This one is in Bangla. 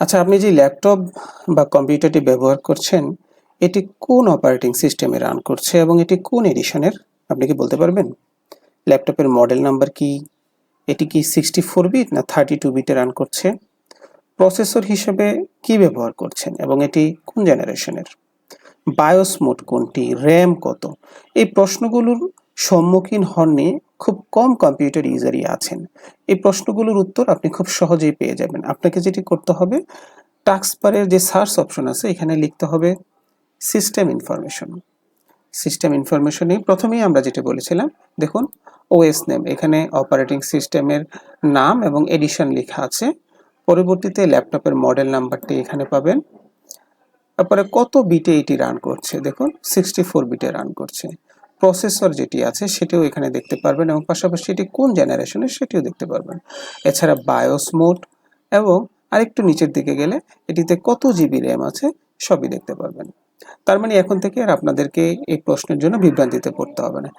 আচ্ছা আপনি যে ল্যাপটপ বা কম্পিউটারটি ব্যবহার করছেন, এটি কোন অপারেটিং সিস্টেমে রান করছে এবং এটি কোন এডিশনের? আপনি কি বলতে পারবেন? ল্যাপটপের মডেল নাম্বার কি? এটি কি সিক্সটি ফোর বিট না থার্টি টু বিটে রান করছে? প্রসেসর হিসেবে কি ব্যবহার করছেন এবং এটি কোন জেনারেশনের? বায়োস মোড কোনটি? র্যাম কত? এই প্রশ্নগুলোর সম্মুখীন হননি খুব কম কম্পিউটার ইউজারই আছেন। এই প্রশ্নগুলোর উত্তর আপনি খুব সহজেই পেয়ে যাবেন। আপনাকে যেটি করতে হবে টাক্সপারের যে সার্চ অপশন আছে, এখানে লিখতে হবে সিস্টেম ইনফরমেশন সিস্টেম ইনফরমেশনে প্রথমেই আমরা যেটা বলেছিলাম, দেখুন ওএস নেম এখানে অপারেটিং সিস্টেমের নাম এবং এডিশন লেখা আছে। পরবর্তীতে ল্যাপটপের মডেল নাম্বারটি এখানে পাবেন। তারপরে কত বিটে এটি রান করছে, দেখুন সিক্সটি ফোর বিটে রান করছে। প্রসেসর যেটি আছে সেটিও এখানে দেখতে পারবেন এবং পাশাপাশি এটি কোন জেনারেশনের সেটিও দেখতে পারবেন। এছাড়া বায়োস মোড এবং আরেকটু নিচের দিকে গেলে এটিতে কত জিবি র্যাম আছে সবই দেখতে পারবেন। তার মানে এখন থেকে আর আপনাদেরকে এই প্রশ্নের জন্য বিভ্রান্তিতে পড়তে হবে না।